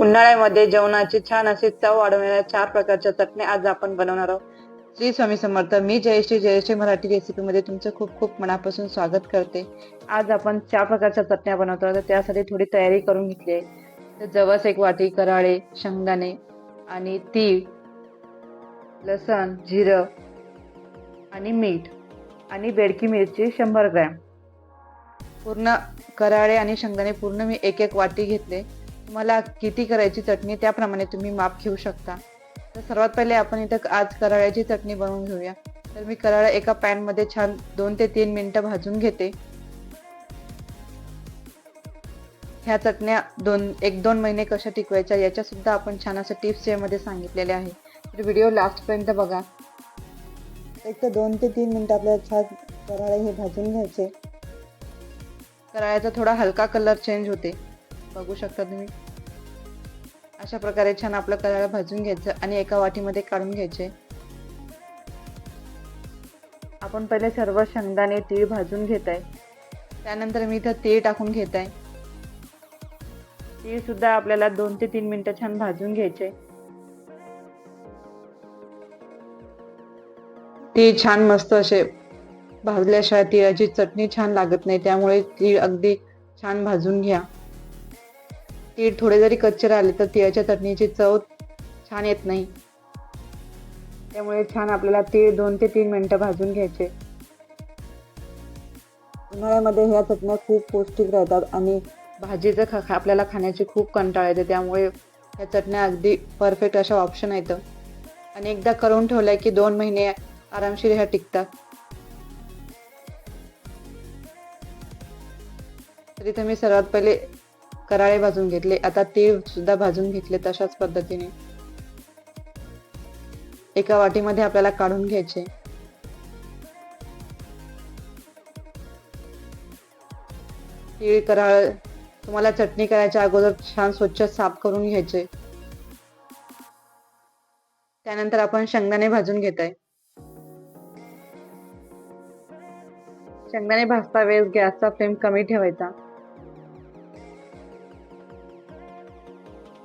उन्हाळ्यामध्ये जेवणाची छान अशी चव वाढवणाऱ्या चार प्रकारच्या चटण्या आज आपण बनवणार आहोत. श्री स्वामी समर्थ मी जयश्री जयश्री मराठी रेसिपीमध्ये तुमचं खूप खूप मनापासून स्वागत करते. आज आपण चार प्रकारच्या चटण्या बनवतो तर त्यासाठी थोडी तयारी करून घेतली आहे. तर जवस एक वाटी कराळे शेंगदाणे आणि तीळ लसण जिरं आणि मीठ आणि बेडकी मिरची शंभर ग्रॅम. पूर्ण कराळे आणि शेंगदाणे पूर्ण मी एक एक वाटी घेतले. तुम्हाला किती करायची चटणी त्याप्रमाणे तुम्ही माप घेऊ शकता. तर सर्वात पहिले आपण इथं आज कराळ्याची चटणी बनवून घेऊया. तर मी कराळा एका पॅनमध्ये छान दोन ते तीन मिनटं भाजून घेते. ह्या चटण्या दोन एक दोन महिने कशा टिकवायच्या याच्यासुद्धा आपण छान असं टिप्स यामध्ये सांगितलेले आहे. तर व्हिडिओ लास्टपर्यंत बघा. एक तर दोन ते तीन मिनटं आपल्याला छान कराळे हे भाजून घ्यायचे. कराळ्याचा थोडा हलका कलर चेंज होते. बघू शकता तुम्ही. अशा प्रकारे छान आपलं कराळा भाजून घ्यायचं आणि एका वाटीमध्ये काढून घ्यायचे. आपण पहिले सर्व शेंगदाणे तीळ भाजून घेत आहे त्यानंतर मी इथं तीळ टाकून घेत आहे तीळ सुद्धा आपल्याला दोन ते तीन मिनिटं छान भाजून घ्यायचे. तीळ छान मस्त असे भाजल्याशिवाय तिळाची चटणी छान लागत नाही त्यामुळे तीळ अगदी छान भाजून घ्या. तीळ थोडे जरी कच्चे राहिले तर तिळाच्या चटणीची चव छान येत नाही. त्यामुळे छान आपल्याला तीळ दोन ते तीन मिनटं भाजून घ्यायचे. उन्हाळ्यामध्ये ह्या चटण्या खूप पौष्टिक राहतात आणि भाजीचं खा खा- आपल्याला खाण्याची खूप कंटाळ येते. त्यामुळे ह्या चटण्या अगदी परफेक्ट अशा ऑप्शन आहेत. आणि एकदा करून ठेवल्या की दोन महिने आरामशीर ह्या टिकतात. तर तुम्ही मी सर्वात पहिले कराळे भाजून घेतले. आता तीळ सुद्धा भाजून घेतले तशाच पद्धतीने. एका वाटीमध्ये आपल्याला काढून घ्यायचे. तीळ कराळ तुम्हाला चटणी करायच्या अगोदर छान स्वच्छ साफ करून घ्यायचे. त्यानंतर आपण शेंगदाणे भाजून घेत आहे शेंगदाणे भाजता वेळेस गॅसचा फ्लेम कमी ठेवायचा.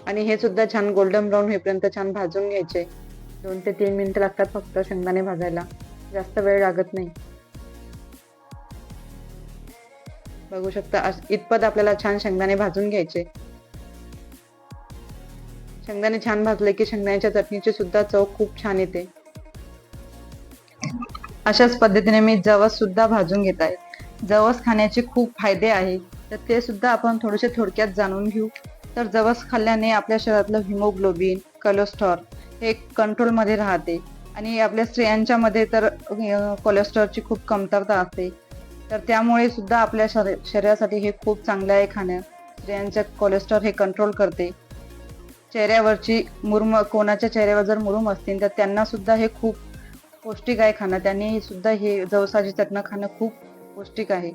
आणि हे सुद्धा छान गोल्डन ब्राऊन होईपर्यंत छान भाजून घ्यायचे. दोन ते तीन मिनिटं लागतात फक्त शेंगदाणे भाजायला. जास्त वेळ लागत नाही. बघू शकता इतपत आपल्याला छान शेंगदाणे भाजून घ्यायचे. शेंगदाणे छान भाजले की शेंगदाण्याच्या चटणीची सुद्धा चव खूप छान येते. अशाच पद्धतीने मी जवस सुद्धा भाजून घेत आहे. जवस खाण्याचे खूप फायदे आहेत तर ते सुद्धा आपण थोडेसे थोडक्यात जाणून घेऊ. तर जवस खाल्ल्याने आपल्या शरीरातलं हिमोग्लोबिन कोलेस्ट्रॉल हे कंट्रोलमध्ये राहते. आणि आपल्या स्त्रियांच्या मध्ये तर कोलेस्ट्रॉलची खूप कमतरता असते. तर त्यामुळे सुद्धा आपल्या शरी शरीरासाठी हे खूप चांगलं आहे खाणं. स्त्रियांचं कोलेस्ट्रॉल हे कंट्रोल करते. चेहऱ्यावरची मुरुम कोणाच्या चेहऱ्यावर जर मुरुम असतील तर त्यांना सुद्धा हे खूप पौष्टिक आहे खाणं. त्यांनी सुद्धा हे जवसाची चटणं खाणं खूप पौष्टिक आहे.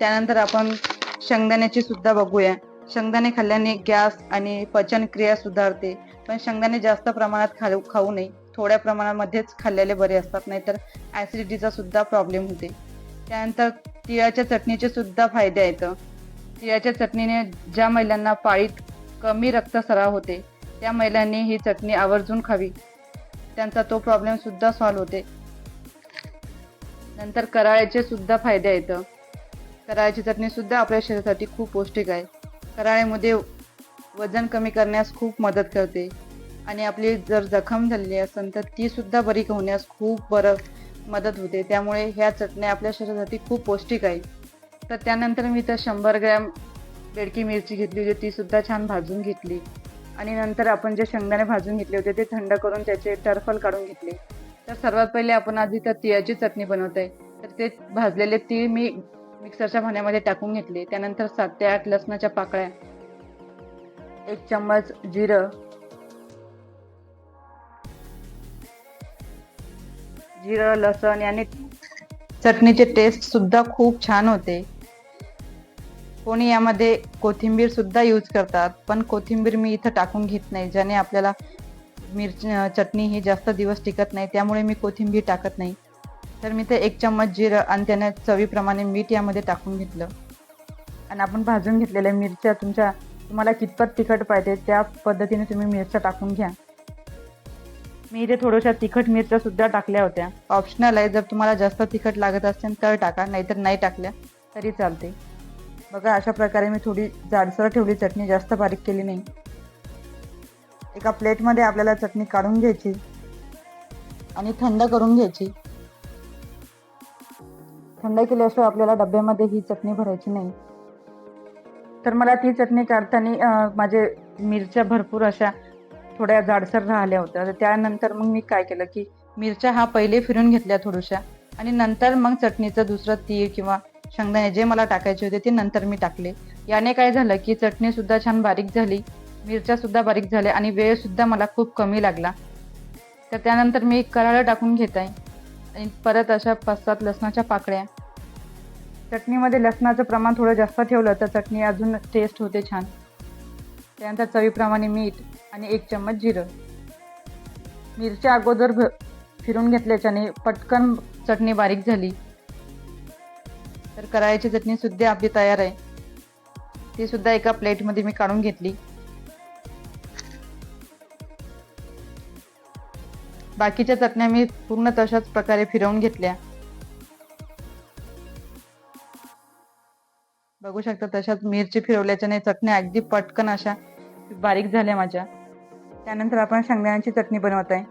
त्यानंतर आपण शेंगदाण्याची सुद्धा बघूया. शेंगदाणे खाल्ल्याने गॅस आणि पचनक्रिया सुधारते. पण शेंगदाणे जास्त प्रमाणात खाऊ खाऊ नये. थोड्या प्रमाणामध्येच खाल्लेले बरे असतात नाहीतर ॲसिडिटीचा सुद्धा प्रॉब्लेम होते. त्यानंतर तिळाच्या चटणीचे सुद्धा फायदे आहेत. तिळाच्या चटणीने ज्या महिलांना पाळीत कमी रक्तस्राव होते त्या महिलांनी ही चटणी आवर्जून खावी. त्यांचा तो प्रॉब्लेम सुद्धा सॉल्व्ह होते. नंतर कराळ्याचे सुद्धा फायदे आहेत. कराळ्याची चटणी सुद्धा आपल्या शरीरासाठी खूप पौष्टिक आहे. कराळ्यामध्ये वजन कमी करण्यास खूप मदत करते. आणि आपली जर जखम झालेली असेल तर ती सुद्धा बरी होण्यास खूप बरं मदत होते. त्यामुळे ह्या चटण्या आपल्या शरीरासाठी खूप पौष्टिक आहे तर त्यानंतर मी तर शंभर ग्रॅम बेडकी मिरची घेतली होती. ती सुद्धा छान भाजून घेतली. आणि नंतर आपण जे शेंगदाणे भाजून घेतले होते ते थंड करून त्याचे टरफल काढून घेतले. तर सर्वात पहिले आपण आधी तर तिळाची चटणी बनवत आहे तर ते भाजलेले तीळ मी मिक्सरच्या भांड्यामध्ये टाकून घेतले. त्यानंतर सात ते आठ लसणाच्या पाकळ्या एक चम्मच जिरं जिरं लसण याने चटणीचे टेस्ट सुद्धा खूप छान होते. कोणी यामध्ये कोथिंबीर सुद्धा यूज करतात पण कोथिंबीर मी इथं टाकून घेत नाही ज्याने आपल्याला मिरची चटणी ही जास्त दिवस टिकत नाही त्यामुळे मी कोथिंबीर टाकत नाही. तर मी ते एक चम्मच जिरं आणि त्याने चवीप्रमाणे मीठ यामध्ये टाकून घेतलं. आणि आपण भाजून घेतलेल्या मिरच्या तुमच्या तुम्हाला कितपत तिखट पाहिजे त्या पद्धतीने तुम्ही मिरच्या टाकून घ्या. मी इथे थोड्याशा तिखट मिरच्या सुद्धा टाकल्या होत्या. ऑप्शनल आहे जर तुम्हाला जास्त तिखट लागत असेल तर टाका नाहीतर नाही टाकल्या तरी चालते. बघा अशा प्रकारे मी थोडी जाडसर ठेवली चटणी जास्त बारीक केली नाही. एका प्लेटमध्ये आपल्याला चटणी काढून घ्यायची आणि थंड करून घ्यायची. थंड केल्याशिवाय आपल्याला डब्यामध्ये ही चटणी भरायची नाही. तर मला ती चटणी काढताना माझे मिरच्या भरपूर अशा थोड्या जाडसर राहिल्या होत्या. तर त्यानंतर मग मी काय केलं की मिरच्या हा पहिले फिरून घेतल्या थोड्याशा आणि नंतर मग चटणीचं दुसरं तीळ किंवा शेंगदाणे जे मला टाकायचे होते ते नंतर मी टाकले. याने काय झालं की चटणी सुद्धा छान बारीक झाली मिरच्या सुद्धा बारीक झाल्या आणि वेळ सुद्धा मला खूप कमी लागला. तर त्यानंतर मी कराळं टाकून घेत आहे. परत अशा पाच सात लसणाच्या पाकळ्या. चटणीमध्ये लसणाचं प्रमाण थोडं जास्त ठेवलं तर चटणी अजून टेस्ट होते छान. त्यानंतर चवीप्रमाणे मीठ आणि एक चम्मच जिरं. मिरच्या अगोदर भ फिरून घेतल्याच्याने पटकन चटणी बारीक झाली. तर करायची चटणीसुद्धा आपली तयार आहे. ती सुद्धा एका प्लेटमध्ये मी काढून घेतली. बाकीच्या चटण्या मी पूर्ण तशाच प्रकारे फिरवून घेतल्या. बघू शकता तशाच मिरची फिरवल्याच्या नाही चटण्या अगदी पटकन अशा बारीक झाल्या माझ्या. त्यानंतर आपण शेंगदाण्याची चटणी बनवत आहे.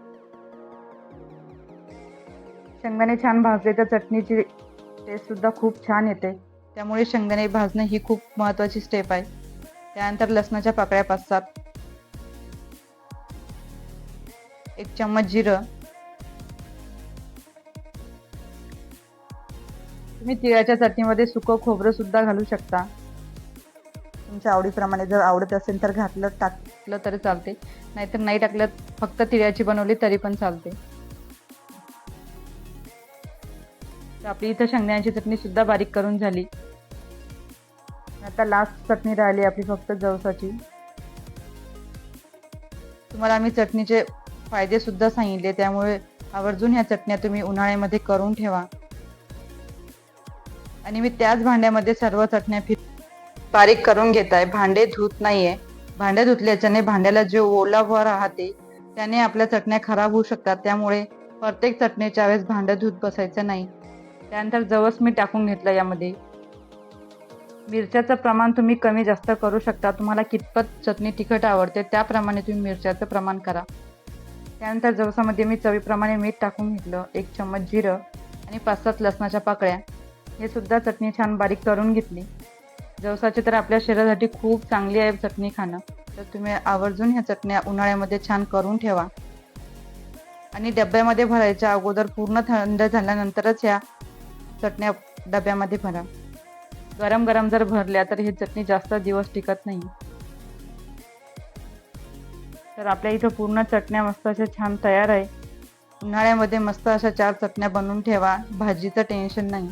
शेंगदाणे छान भाजले तर चटणीची टेस्ट सुद्धा खूप छान येते. त्यामुळे शेंगदाणे भाजणे ही खूप महत्वाची स्टेप आहे. त्यानंतर लसणाच्या पाकळ्या पाच सात एक चम्मच जिरं. तुम्ही तिळाच्या चटणीमध्ये सुकं खोबरं सुद्धा घालू शकता. तुमच्या आवडीप्रमाणे जर आवडत असेल तर घातलं टाकलं तरी चालते. नाहीतर नाही टाकलं फक्त तिळाची बनवली तरी पण चालते. तर आपली इथं शेंगदाण्याची चटणी सुद्धा बारीक करून झाली. आता लास्ट चटणी राहिली आपली फक्त जवसाची. तुम्हाला आम्ही चटणीचे फायदे सुद्धा सांगितले. त्यामुळे आवर्जून ह्या चटण्या तुम्ही उन्हाळ्यामध्ये करून ठेवा. आणि मी त्याच भांड्यामध्ये सर्व चटण्या फिर बारीक करून घेत आहे भांडे धुत नाहीये. भांडे धुतल्याच्याने भांड्याला जे ओलावा राहते त्याने आपल्या चटण्या खराब होऊ शकतात. त्यामुळे प्रत्येक चटणीच्या वेळेस भांडं धुत बसायचं नाही. त्यानंतर जवस मी टाकून घेतलं यामध्ये. मिरच्याचं प्रमाण तुम्ही कमी जास्त करू शकता. तुम्हाला कितपत चटणी तिखट आवडते त्याप्रमाणे तुम्ही मिरच्याचं प्रमाण करा. त्यानंतर जवसामध्ये मी चवीप्रमाणे मीठ टाकून घेतलं. एक चम्मच जिरं आणि पाच सात लसणाच्या पाकळ्या. हे सुद्धा चटणी छान बारीक करून घेतली. जवसाची तर आपल्या शरीरासाठी खूप चांगली आहे चटणी खाणं. तर तुम्ही आवर्जून ह्या चटण्या उन्हाळ्यामध्ये छान करून ठेवा. आणि डब्यामध्ये भरायच्या अगोदर पूर्ण थंड झाल्यानंतरच ह्या चटण्या डब्यामध्ये भरा. गरम गरम जर भरल्या तर ही चटणी जास्त दिवस टिकत नाही. तर आपल्या इथं पूर्ण चटण्या मस्त अशा छान तयार आहे. उन्हाळ्यामध्ये मस्त अशा चार चटण्या बनवून ठेवा. भाजीचं टेन्शन नाही.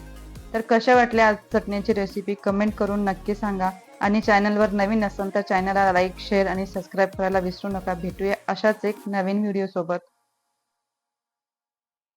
तर कशा वाटल्या आज चटण्याची रेसिपी कमेंट करून नक्की सांगा. आणि चॅनलवर नवीन असाल तर चॅनलला लाईक शेअर आणि सबस्क्राईब करायला विसरू नका. भेटूया अशाच एक नवीन व्हिडिओसोबत